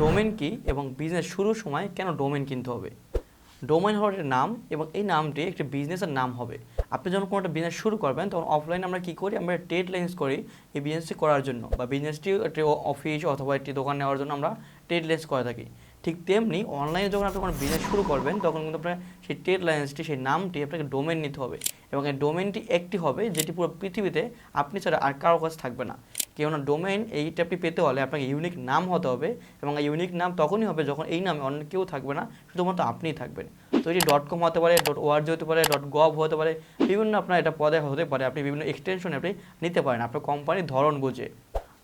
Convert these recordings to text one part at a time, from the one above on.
Domain কি এবং business শুরুর সময় কেন ডোমেন কিনতে হবে? ডোমেন হলো একটা নাম এবং এই নামটি একটি বিজনেসের নাম হবে। আপনি যখন কোনো একটা বিজনেস শুরু করবেন, তখন অফলাইনে আমরা কী করি? আমরা ট্রেড লাইন্স করি এই বিজনেসটি করার জন্য বা বিজনেসটি একটি অফিস অথবা একটি দোকান নেওয়ার জন্য আমরা ট্রেড লাইন্স করে থাকি। ঠিক তেমনি অনলাইনে যখন আপনি কোনো বিজনেস শুরু করবেন, তখন কিন্তু আপনার সেই ট্রেড লাইন্সটি সেই নামটি আপনাকে ডোমেন নিতে হবে এবং এই ডোমেনটি একটি হবে যেটি পুরো পৃথিবীতে আপনি ছাড়া আর কারও কাছে থাকবে না। কেননা ডোমেইন এইটা আপনি পেতে হলে আপনাকে ইউনিক নাম হতে হবে এবং ইউনিক নাম তখনই হবে যখন এই নামে অন্য কেউ থাকবে না, শুধুমাত্র আপনিই থাকবেন। তো এটি ডট কম হতে পারে ডট ওআরজি হতে পারে ডট গভ হতে পারে, বিভিন্ন আপনার এটা পদে হতে পারে, আপনি বিভিন্ন এক্সটেনশন আপনি নিতে পারেন, আপনার কোম্পানির ধরন বুঝে।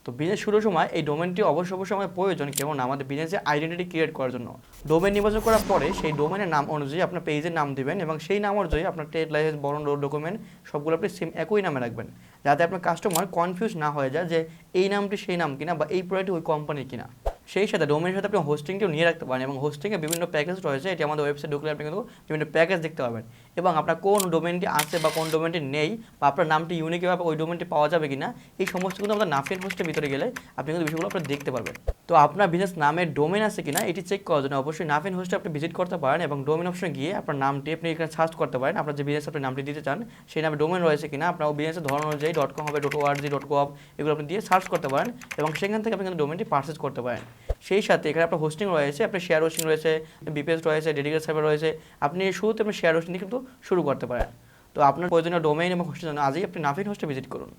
তো বিজনেস শুরুর সময় এই ডোমেনটি অবশ্য অবশ্যই আমাদের প্রয়োজন, কেমন আমাদের বিজনেসে আইডেন্টিটি ক্রিয়েট করার জন্য। ডোমেন নির্বাচন করার পরে সেই ডোমেনের নাম অনুযায়ী আপনার পেজের নাম দেবেন এবং সেই নাম অনুযায়ী আপনার ট্রেড লাইসেন্স বরণ ডকুমেন্ট সবগুলো আপনি সেম একই নামে রাখবেন, যাতে আপনার কাস্টমার কনফিউজ না হয়ে যায় যে এই নামটি সেই নাম কিনা বা এই প্রোডাক্টটি ওই কোম্পানির কিনা। সেই সাথে ডোমেনের সাথে আপনি হোস্টিংটিও নিয়ে রাখতে পারেন এবং হোস্টিংয়ে বিভিন্ন প্যাকেজ রয়েছে, এটি আমাদের ওয়েবসাইট ঢুকলে আপনি কিন্তু বিভিন্ন প্যাকেজ দেখতে পাবেন। এবং আপনার কোন ডোমেনটি আছে বা কোন ডোমেনটি নেই বা আপনার নামটি ইউনিকভাবে ওই ডোমেনটি পাওয়া যাবে কিনা, এই সমস্ত কিন্তু আমাদের নাফিন হোস্টের ভিতরে গেলে আপনি কিন্তু বিষয়গুলো আপনি দেখতে পারবেন। তো আপনার বিজনেস নামের ডোমেন আছে কিনা, এটি চেক করার জন্য অবশ্যই নাফিন হোস্টে আপনি ভিজিট করতে পারেন এবং ডোমেন অপশনে গিয়ে আপনার নামটি আপনি এখানে সার্চ করতে পারেন। আপনার যে বিজনেস আপনি নামটি দিতে চান, সেই নামে ডোমেন রয়েছে কিনা, আপনার বিজনেসের ধরন অনুযায়ী ডট কম হবে ডট ওআরজি ডট কম এগুলো আপনি দিয়ে সার্চ করতে পারেন এবং সেখান থেকে আপনি কিন্তু ডোমেনটি পারচেজ করতে পারেন। সেই সাথে এখানে আপনার হোস্টিং রয়েছে, আপনার শেয়ার হোস্টিং রয়েছে বিপিএস রয়েছে ডেডিকেট সার্ভার রয়েছে, আপনি শুরুতে আপনি শেয়ার হোস্টিং কিন্তু শুরু করতে পারেন। তো আপনার প্রয়োজনীয় ডোমেইন এবং হোস্টের জন্য আজই আপনি নাফিন হোস্টে ভিজিট করুন।